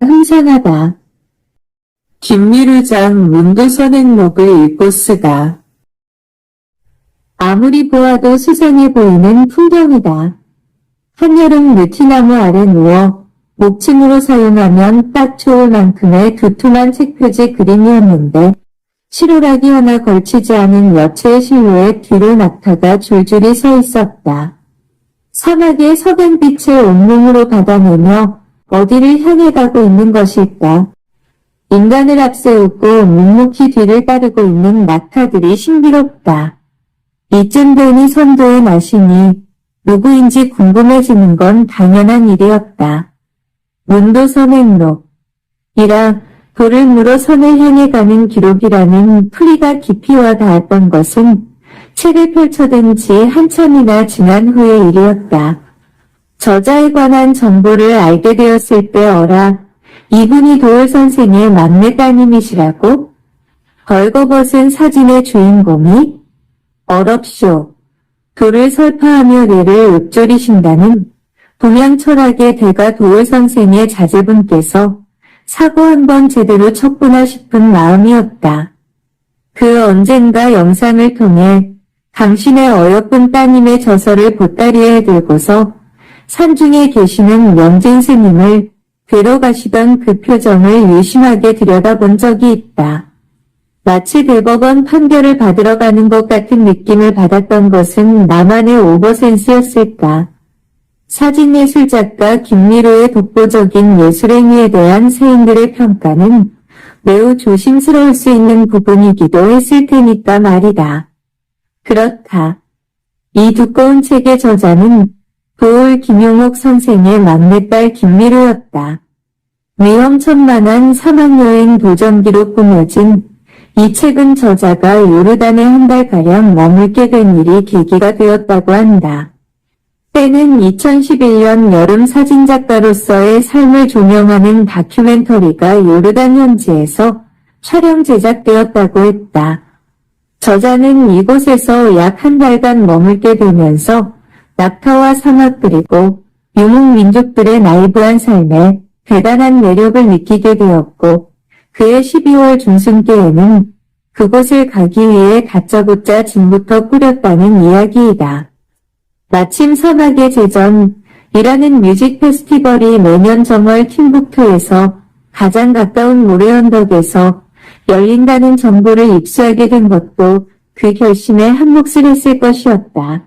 흠상하다. 김미르장 문도선행록을 읽고 쓰다. 아무리 보아도 수상해 보이는 풍경이다. 한여름 느티나무 아래 누워 목침으로 사용하면 딱 좋을 만큼의 두툼한 책표지 그림이었는데 실오락이 하나 걸치지 않은 여체의 실루엣 뒤로 낙타가 줄줄이 서 있었다. 사막의 석양빛을 온몸으로 받아내며 어디를 향해 가고 있는 것일까? 인간을 앞세우고 묵묵히 뒤를 따르고 있는 낙타들이 신비롭다. 이쯤 되니 선도의 나신이 누구인지 궁금해지는 건 당연한 일이었다. 문도 선행록 이라 돌을 물어 선을 향해 가는 기록이라는 풀이가 깊이 와 닿았던 것은 책을 펼쳐든 지 한참이나 지난 후의 일이었다. 저자에 관한 정보를 알게 되었을 때 어라 이분이 도울 선생의 막내 따님이시라고? 벌거벗은 사진의 주인공이? 어럽쇼. 돌을 설파하며 뇌를 읊조리신다는 동양 철학의 대가 도울 선생의 자제분께서 사고 한 번 제대로 쳤구나 싶은 마음이었다. 그 언젠가 영상을 통해 당신의 어여쁜 따님의 저서를 보따리에 들고서 산중에 계시는 명진 스님을 뵈러 가시던 그 표정을 유심하게 들여다본 적이 있다. 마치 대법원 판결을 받으러 가는 것 같은 느낌을 받았던 것은 나만의 오버센스였을까. 사진예술작가 김미로의 독보적인 예술행위에 대한 세인들의 평가는 매우 조심스러울 수 있는 부분이기도 했을 테니까 말이다. 그렇다. 이 두꺼운 책의 저자는 도울 김용옥 선생의 막내딸 김미로였다. 위험천만한 사막여행 도전기로 꾸며진 이 책은 저자가 요르단에 한 달가량 머물게 된 일이 계기가 되었다고 한다. 때는 2011년 여름 사진작가로서의 삶을 조명하는 다큐멘터리가 요르단 현지에서 촬영 제작되었다고 했다. 저자는 이곳에서 약 한 달간 머물게 되면서 낙타와 사막 그리고 유목 민족들의 나이브한 삶에 대단한 매력을 느끼게 되었고 그해 12월 중순께에는 그곳을 가기 위해 다짜고짜 짐부터 꾸렸다는 이야기이다. 마침 사막의 제전이라는 뮤직 페스티벌이 매년 정월 팀북토에서 가장 가까운 모래 언덕에서 열린다는 정보를 입수하게 된 것도 그 결심에 한몫을 했을 것이었다.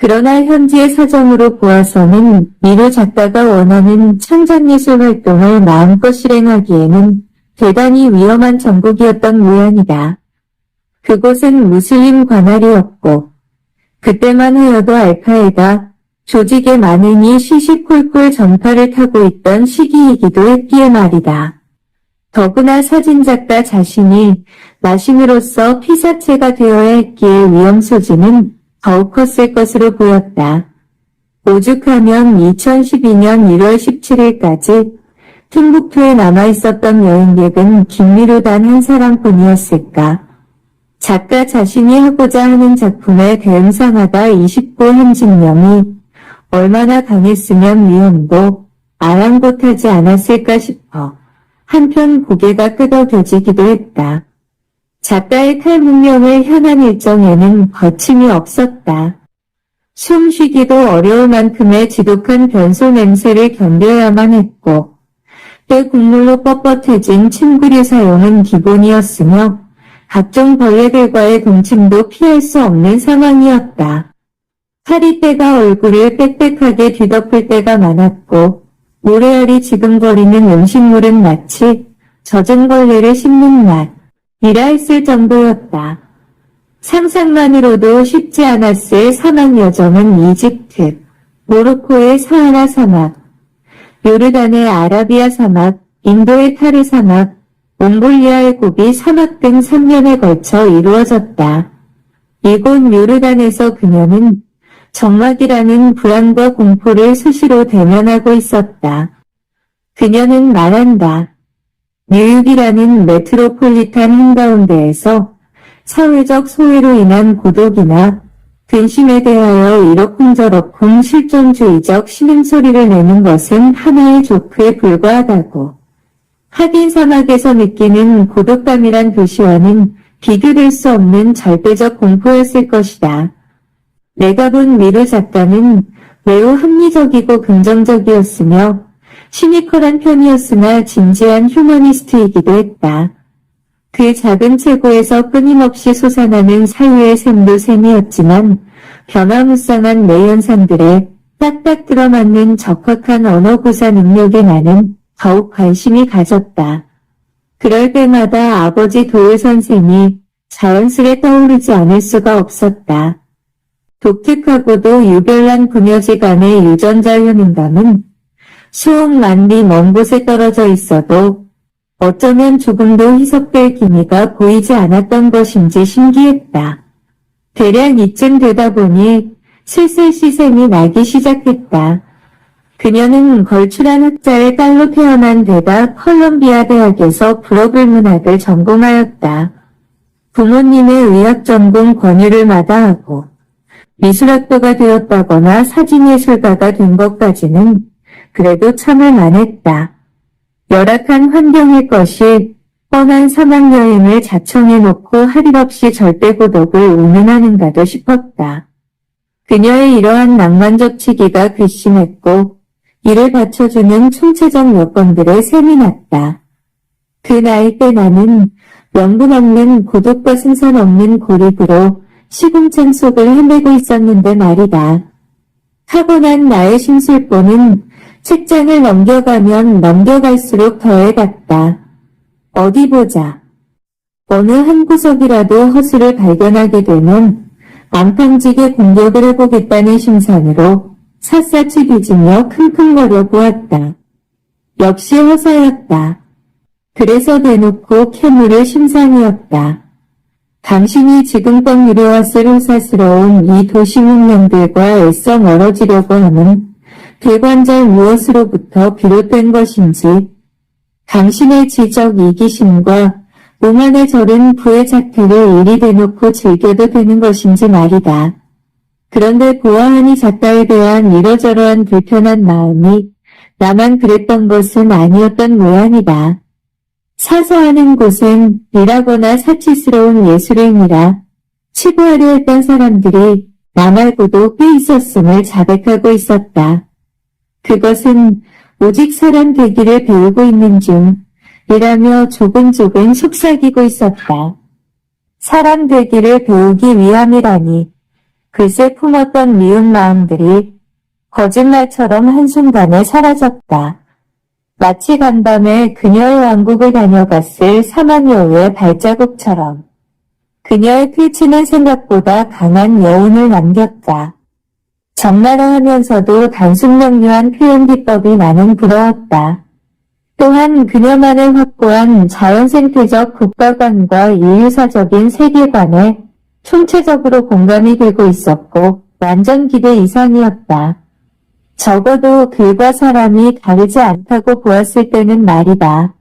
그러나 현지의 사정으로 보아서는 미르 작가가 원하는 창작예술 활동을 마음껏 실행하기에는 대단히 위험한 전국이었던 모양이다. 그곳은 무슬림 관할이었고 그때만 하여도 알카에다 조직의 만행이 시시콜콜 전파를 타고 있던 시기이기도 했기에 말이다. 더구나 사진작가 자신이 마신으로서 피사체가 되어야 했기에 위험 소지는 더욱 컸을 것으로 보였다. 오죽하면 2012년 1월 17일까지 팀북토에 남아있었던 여행객은 김미로 단 한 사람뿐이었을까. 작가 자신이 하고자 하는 작품에 대응상하다 29 한진명이 얼마나 강했으면 위험도 아랑곳하지 않았을까 싶어 한편 고개가 끄덕여지기도 했다. 작가의 탈문명을 향한 일정에는 거침이 없었다. 숨 쉬기도 어려울 만큼의 지독한 변소 냄새를 견뎌야만 했고 때 국물로 뻣뻣해진 침구류 사용은 기본이었으며 각종 벌레들과의 동침도 피할 수 없는 상황이었다. 파리떼가 얼굴을 빽빽하게 뒤덮을 때가 많았고 모래알이 지근거리는 음식물은 마치 젖은 걸레를 씹는 맛 했을 정도였다. 상상만으로도 쉽지 않았을 사막 여정은 이집트, 모로코의 사하라 사막, 요르단의 아라비아 사막, 인도의 타르 사막, 몽골리아의 고비 사막 등 3년에 걸쳐 이루어졌다. 이곳 요르단에서 그녀는 정막이라는 불안과 공포를 수시로 대면하고 있었다. 그녀는 말한다. 뉴욕이라는 메트로폴리탄 한가운데에서 사회적 소외로 인한 고독이나 근심에 대하여 이러쿵저러쿵 실존주의적 신음소리를 내는 것은 하나의 조크에 불과하다고. 하딘 사막에서 느끼는 고독감이란 도시와는 비교될 수 없는 절대적 공포였을 것이다. 내가 본 미로 작가는 매우 합리적이고 긍정적이었으며 시니컬한 편이었으나 진지한 휴머니스트이기도 했다. 그 작은 체고에서 끊임없이 솟아나는 사유의 샘도 샘이었지만 변화무쌍한 내연산들의 딱딱 들어맞는 적확한 언어 구사 능력에 나는 더욱 관심이 가졌다. 그럴 때마다 아버지 도일 선생이 자연스레 떠오르지 않을 수가 없었다. 독특하고도 유별난 부녀지간의 유전자 효능감은 수억 만 리 먼 곳에 떨어져 있어도 어쩌면 조금도 희석될 기미가 보이지 않았던 것인지 신기했다. 대략 이쯤 되다 보니 슬슬 시샘이 나기 시작했다. 그녀는 걸출한 학자의 딸로 태어난 데다 컬럼비아 대학에서 불어불 문학을 전공하였다. 부모님의 의학 전공 권유를 마다하고 미술학도가 되었다거나 사진예술가가 된 것까지는 그래도 참을 만했다. 열악한 환경의 것이 뻔한 사막여행을 자청해놓고 할 일 없이 절대고독을 운운하는가도 싶었다. 그녀의 이러한 낭만적 치기가 괘씸했고 이를 받쳐주는 총체적 여건들에 셈이 났다. 그 나이 때 나는 명분 없는 고독과 승산 없는 고립으로 시궁창 속을 헤매고 있었는데 말이다. 타고난 나의 심술보는 책장을 넘겨가면 넘겨갈수록 더해갔다. 어디 보자. 어느 한 구석이라도 허수를 발견하게 되면 안팡지게 공격을 해보겠다는 심산으로 샅샅이 뒤지며 킁킁거려 보았다. 역시 허사였다. 그래서 대놓고 캐물을 심상이었다. 당신이 지금껏 누려왔을 호사스러운 이 도시 문명들과 애써 멀어지려고 하는 대관절 무엇으로부터 비롯된 것인지, 당신의 지적 이기심과 오만에 저른 부의 자태를 이리 대놓고 즐겨도 되는 것인지 말이다. 그런데 보아하니 작가에 대한 이러저러한 불편한 마음이 나만 그랬던 것은 아니었던 모양이다. 사서하는 곳은 일하거나 사치스러운 예술행위라 치부하려 했던 사람들이 나 말고도 꽤 있었음을 자백하고 있었다. 그것은 오직 사람 되기를 배우고 있는 중 이라며 조근조근 속삭이고 있었다. 사람 되기를 배우기 위함이라니 글쎄 품었던 미운 마음들이 거짓말처럼 한순간에 사라졌다. 마치 간밤에 그녀의 왕국을 다녀갔을 사마녀의 발자국처럼 그녀의 필치는 생각보다 강한 여운을 남겼다. 적나라 하면서도 단순 명료한 표현 기법이 나는 부러웠다. 또한 그녀만의 확고한 자연생태적 국가관과 인류사적인 세계관에 총체적으로 공감이 되고 있었고 완전 기대 이상이었다. 적어도 글과 사람이 다르지 않다고 보았을 때는 말이다.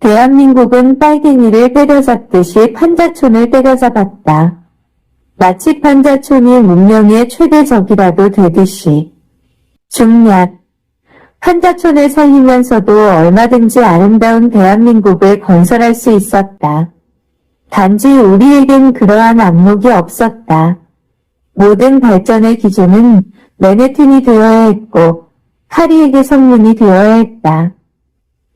대한민국은 빨갱이를 때려잡듯이 판자촌을 때려잡았다. 마치 판자촌이 문명의 최대적이라도 되듯이. 중략. 판자촌을 살리면서도 얼마든지 아름다운 대한민국을 건설할 수 있었다. 단지 우리에겐 그러한 안목이 없었다. 모든 발전의 기준은 맨해튼이 되어야 했고 파리에게 성문이 되어야 했다.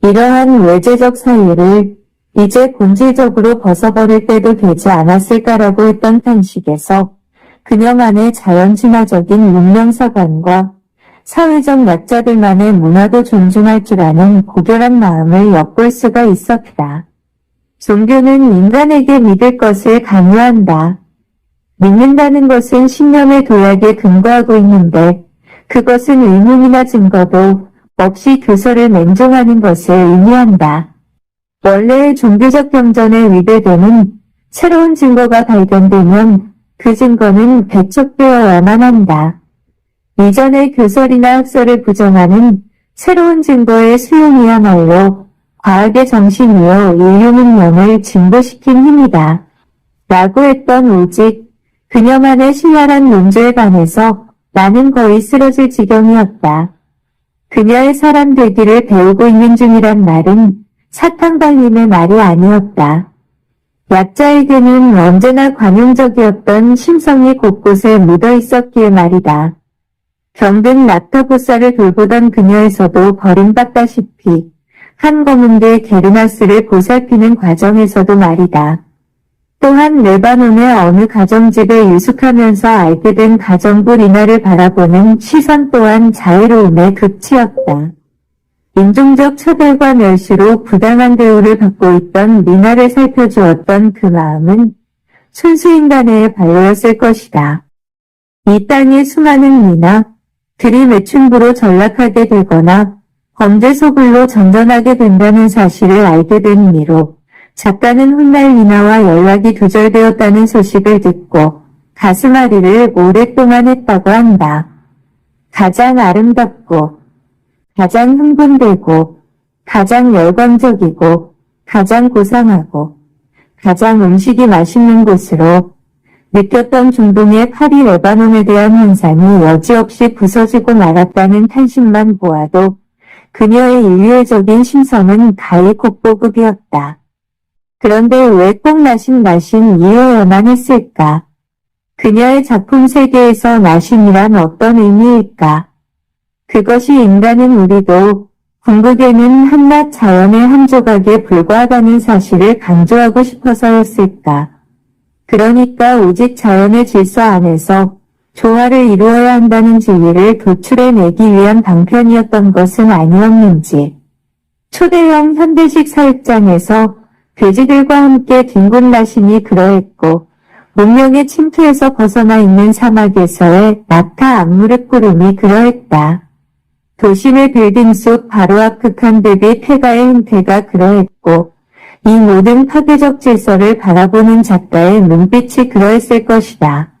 이러한 외제적 사유를 이제 본질적으로 벗어버릴 때도 되지 않았을까라고 했던 탄식에서 그녀만의 자연친화적인 문명사관과 사회적 약자들만의 문화도 존중할 줄 아는 고결한 마음을 엿볼 수가 있었다. 종교는 인간에게 믿을 것을 강요한다. 믿는다는 것은 신념의 도약에 근거하고 있는데 그것은 의문이나 증거도 없이 교서를 맹종하는 것을 의미한다. 원래의 종교적 경전의 위배되는 새로운 증거가 발견되면 그 증거는 배척되어야만 한다. 이전의 교설이나 학설을 부정하는 새로운 증거의 수용이야말로 과학의 정신이요 인류 문명을 진보시킨 힘이다. 라고 했던 오직 그녀만의 신랄한 논조에 반해서 나는 거의 쓰러질 지경이었다. 그녀의 사람 되기를 배우고 있는 중이란 말은 사탕 발림의 말이 아니었다. 약자에게는 언제나 관용적이었던 심성이 곳곳에 묻어 있었기에 말이다. 병든 낙타보살을 돌보던 그녀에서도 버림받다시피 한 검은데 게르나스를 보살피는 과정에서도 말이다. 또한 레바논의 어느 가정집에 유숙하면서 알게 된 가정부 리나를 바라보는 시선 또한 자유로움의 극치였다. 인종적 차별과 멸시로 부당한 대우를 받고 있던 리나를 살펴주었던 그 마음은 순수인간의 반려였을 것이다. 이 땅의 수많은 리나, 들이 매춘부로 전락하게 되거나 범죄 소굴로 전전하게 된다는 사실을 알게 된 이로 작가는 훗날 리나와 연락이 두절되었다는 소식을 듣고 가슴앓이를 오랫동안 했다고 한다. 가장 아름답고 가장 흥분되고 가장 열광적이고 가장 고상하고 가장 음식이 맛있는 곳으로 느꼈던 중동의 파리 레바논에 대한 환상이 여지없이 부서지고 말았다는 탄식만 보아도 그녀의 인류애적인 심성은 가히 국보급이었다. 그런데 왜 꼭 나신 나신 이어야만 했을까? 그녀의 작품 세계에서 나신이란 어떤 의미일까? 그것이 인간은 우리도 궁극에는 한낱 자연의 한 조각에 불과하다는 사실을 강조하고 싶어서였을까? 그러니까 오직 자연의 질서 안에서 조화를 이루어야 한다는 진리를 도출해내기 위한 방편이었던 것은 아니었는지. 초대형 현대식 사육장에서 돼지들과 함께 뒹군 나신이 그러했고 문명의 침투에서 벗어나 있는 사막에서의 낙타 악무릇 구름이 그러했다. 도심의 빌딩 속 바로 앞 극한 대비 폐가의 hình 태가 그러했고 이 모든 파괴적 질서를 바라보는 작가의 눈빛이 그러했을 것이다.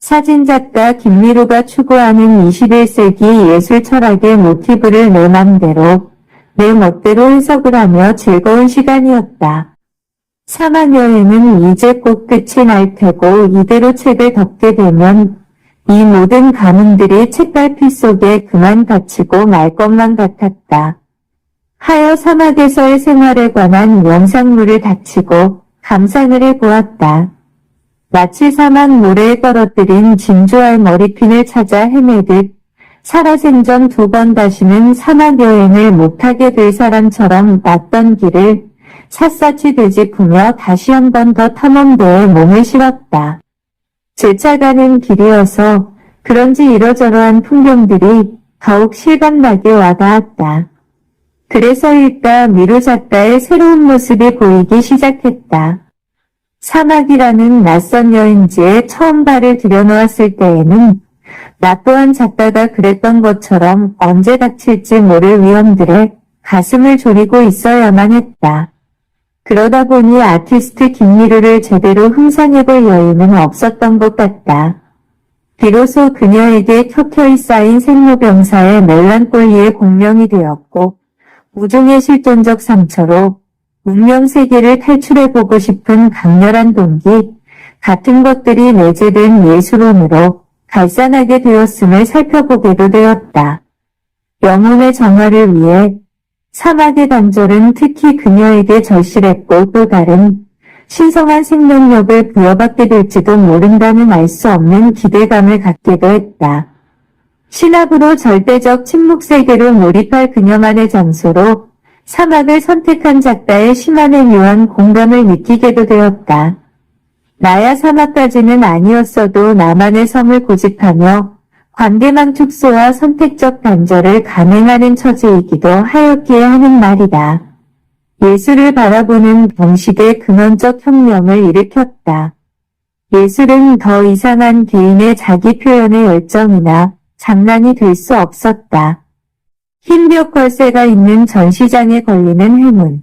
사진작가 김미로가 추구하는 21세기 예술 철학의 모티브를 내 맘대로, 내 멋대로 해석을 하며 즐거운 시간이었다. 사막여행은 이제 꼭 끝이 날 테고 이대로 책을 덮게 되면 이 모든 가문들이 책갈피 속에 그만 갇히고 말 것만 같았다. 하여 사막에서의 생활에 관한 영상물을 닥치고 감상을 해보았다. 마치 사막 모래에 떨어뜨린 진주알 머리핀을 찾아 헤매듯 살아생전 두 번 다시는 사막 여행을 못하게 될 사람처럼 낯던 길을 샅샅이 되짚으며 다시 한 번 더 탐험대에 몸을 실었다. 제차가는 길이어서 그런지 이러저러한 풍경들이 더욱 실감나게 와닿았다. 그래서일까 미루 작가의 새로운 모습이 보이기 시작했다. 사막이라는 낯선 여행지에 처음 발을 들여놓았을 때에는 나 또한 작가가 그랬던 것처럼 언제 닥칠지 모를 위험들에 가슴을 졸이고 있어야만 했다. 그러다 보니 아티스트 김미루를 제대로 흠상해볼 여유는 없었던 것 같다. 비로소 그녀에게 켜켜이 쌓인 생로병사의 멜란콜리의 공명이 되었고 우종의 실존적 상처로 운명 세계를 탈출해보고 싶은 강렬한 동기 같은 것들이 내재된 예술론으로 발산하게 되었음을 살펴보게도 되었다. 영혼의 정화를 위해 사막의 단절은 특히 그녀에게 절실했고 또 다른 신성한 생명력을 부여받게 될지도 모른다는 알 수 없는 기대감을 갖기도 했다. 신압으로 절대적 침묵 세계로 몰입할 그녀만의 장소로 사막을 선택한 작가의 심한에 묘한 공감을 느끼게도 되었다. 나야 사막까지는 아니었어도 나만의 섬을 고집하며 관계망 축소와 선택적 단절을 감행하는 처지이기도 하였기에 하는 말이다. 예술을 바라보는 방식의 근원적 혁명을 일으켰다. 예술은 더 이상한 개인의 자기 표현의 열정이나 장난이 될 수 없었다. 흰벽 걸쇠가 있는 전시장에 걸리는 행운,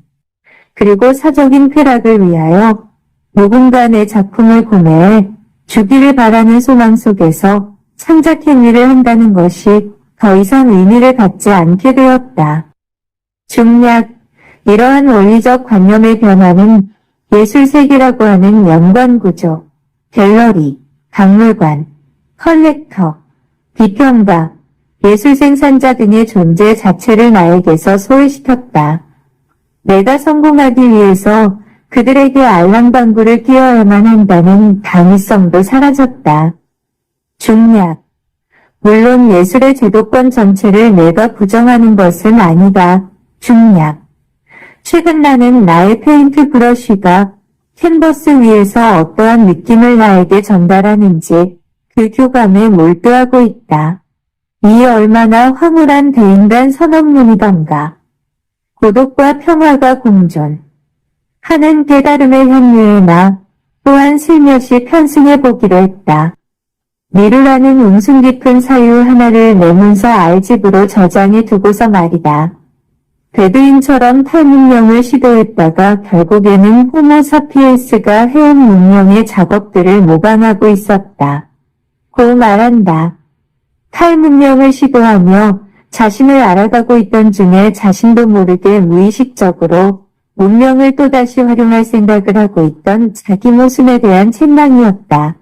그리고 사적인 쾌락을 위하여 누군가 내 작품을 구매해 주기를 바라는 소망 속에서 창작 행위를 한다는 것이 더 이상 의미를 갖지 않게 되었다. 중략, 이러한 원리적 관념의 변화는 예술세계라고 하는 연관구조, 갤러리, 박물관, 컬렉터, 비평가, 예술 생산자 등의 존재 자체를 나에게서 소외시켰다. 내가 성공하기 위해서 그들에게 알랑방구를 끼워야만 한다는 당위성도 사라졌다. 중략. 물론 예술의 제도권 전체를 내가 부정하는 것은 아니다. 중략. 최근 나는 나의 페인트 브러쉬가 캔버스 위에서 어떠한 느낌을 나에게 전달하는지 그 교감에 몰두하고 있다. 이 얼마나 황홀한 대인간 선언문이던가. 고독과 평화가 공존. 하는 깨달음의 향유에 나 또한 슬며시 편승해 보기로 했다. 미루라는 웅숭 깊은 사유 하나를 내 문서 알집으로 저장해 두고서 말이다. 베두인처럼 탈문명을 시도했다가 결국에는 호모사피엔스가 해온 문명의 작업들을 모방하고 있었다. 고 말한다. 탈문명을 시도하며 자신을 알아가고 있던 중에 자신도 모르게 무의식적으로 문명을 또다시 활용할 생각을 하고 있던 자기 모습에 대한 책망이었다.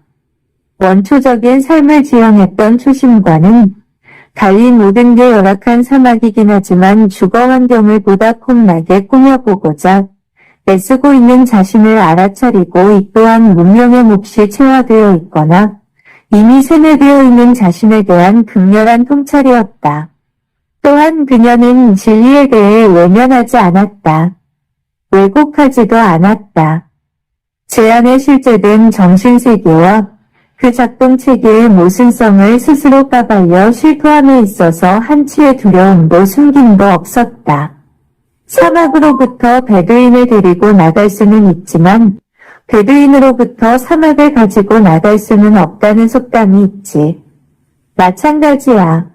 원초적인 삶을 지향했던 초심과는 달리 모든 게 열악한 사막이긴 하지만 주거 환경을 보다 폼나게 꾸며보고자 애쓰고 있는 자신을 알아차리고 이 또한 문명의 몫이 체화되어 있거나 이미 세뇌되어 있는 자신에 대한 극렬한 통찰이었다. 또한 그녀는 진리에 대해 외면하지 않았다. 왜곡하지도 않았다. 제 안에 실제된 정신세계와 그 작동 체계의 모순성을 스스로 까발려 실토함에 있어서 한치의 두려움도 숨김도 없었다. 사막으로부터 베두인을 데리고 나갈 수는 있지만 베두인으로부터 사막을 가지고 나갈 수는 없다는 속담이 있지. 마찬가지야.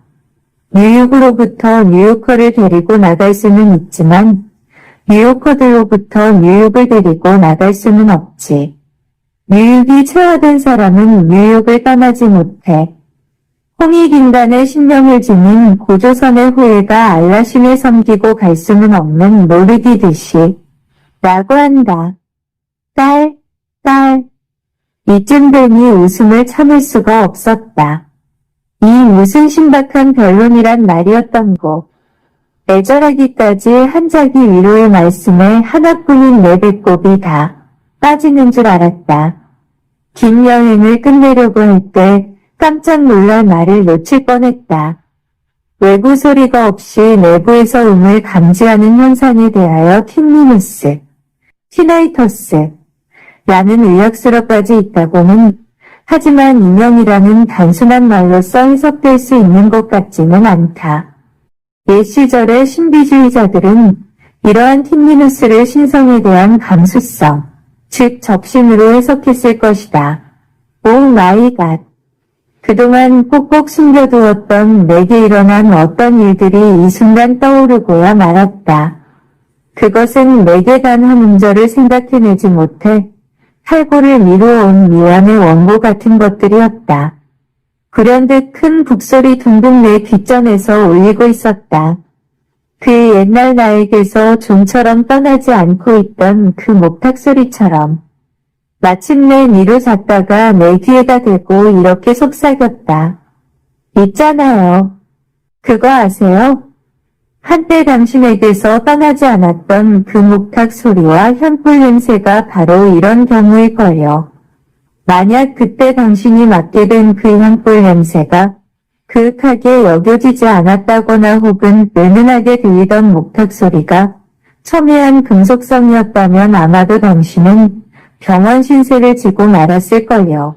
뉴욕으로부터 뉴요커를 데리고 나갈 수는 있지만 뉴요커들로부터 뉴욕을 데리고 나갈 수는 없지. 뉴욕이 체화된 사람은 뉴욕을 떠나지 못해. 홍익인간의 신명을 지닌 고조선의 후예가 알라신을 섬기고 갈 수는 없는 노르기듯이 라고 한다. 딸, 딸. 이쯤 되니 웃음을 참을 수가 없었다. 이 무슨 신박한 변론이란 말이었던고. 애절하기까지 한자기 위로의 말씀에 하나뿐인 내 배꼽이 다 빠지는 줄 알았다. 긴 여행을 끝내려고 할 때 깜짝 놀랄 말을 놓칠 뻔했다. 외부 소리가 없이 내부에서 음을 감지하는 현상에 대하여 틴미누스, 티나이터스, 라는 의학스러까지 있다고는 하지만 인형이라는 단순한 말로써 해석될 수 있는 것 같지는 않다. 옛 시절의 신비주의자들은 이러한 틴미누스를 신성에 대한 감수성, 즉 적신으로 해석했을 것이다. 오 마이 갓. 그동안 꼭꼭 숨겨두었던 내게 일어난 어떤 일들이 이 순간 떠오르고야 말았다. 그것은 내게 단한 음절을 생각해내지 못해 탈고를 미루어온 미완의 원고 같은 것들이었다. 불현듯 큰 북소리 둥둥 내 뒷전에서 울리고 있었다. 그 옛날 나에게서 좀처럼 떠나지 않고 있던 그 목탁 소리처럼 마침내 니로 작다가 내 귀에다 대고 이렇게 속삭였다. 있잖아요. 그거 아세요? 한때 당신에게서 떠나지 않았던 그 목탁 소리와 향불 냄새가 바로 이런 경우일 거예요. 만약 그때 당신이 맡게 된 그 향불 냄새가 그윽하게 여겨지지 않았다거나 혹은 은은하게 들리던 목탁 소리가 첨예한 금속성이었다면 아마도 당신은 병원 신세를 지고 말았을걸요.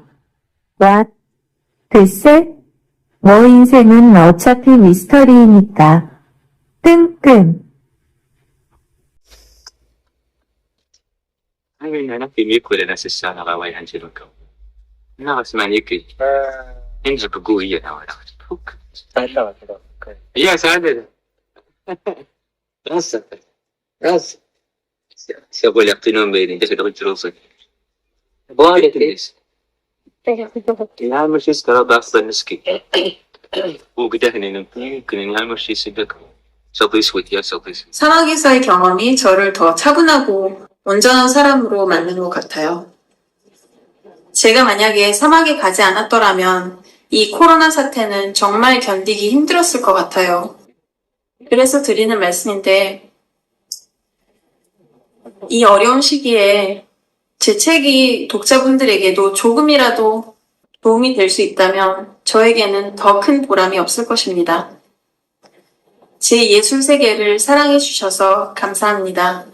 What? 글쎄? 뭐 인생은 어차피 미스터리이니까. na na sana. Nakasman ko na wala. Ya sana. Rasa. Rasa. Siya boleh aku nombor ini jadi aku terus. Boleh tulis. Ilhamı şey skara baksanız ki. Bu gıda hani 그는 ilhamı şey sıdık. So please with you, so please. 사막에서의 경험이 저를 더 차분하고 온전한 사람으로 만든 것 같아요. 제가 만약에 사막에 가지 않았더라면 이 코로나 사태는 정말 견디기 힘들었을 것 같아요. 그래서 드리는 말씀인데, 이 어려운 시기에 제 책이 독자분들에게도 조금이라도 도움이 될 수 있다면 저에게는 더 큰 보람이 없을 것입니다. 제 예술 세계를 사랑해 주셔서 감사합니다.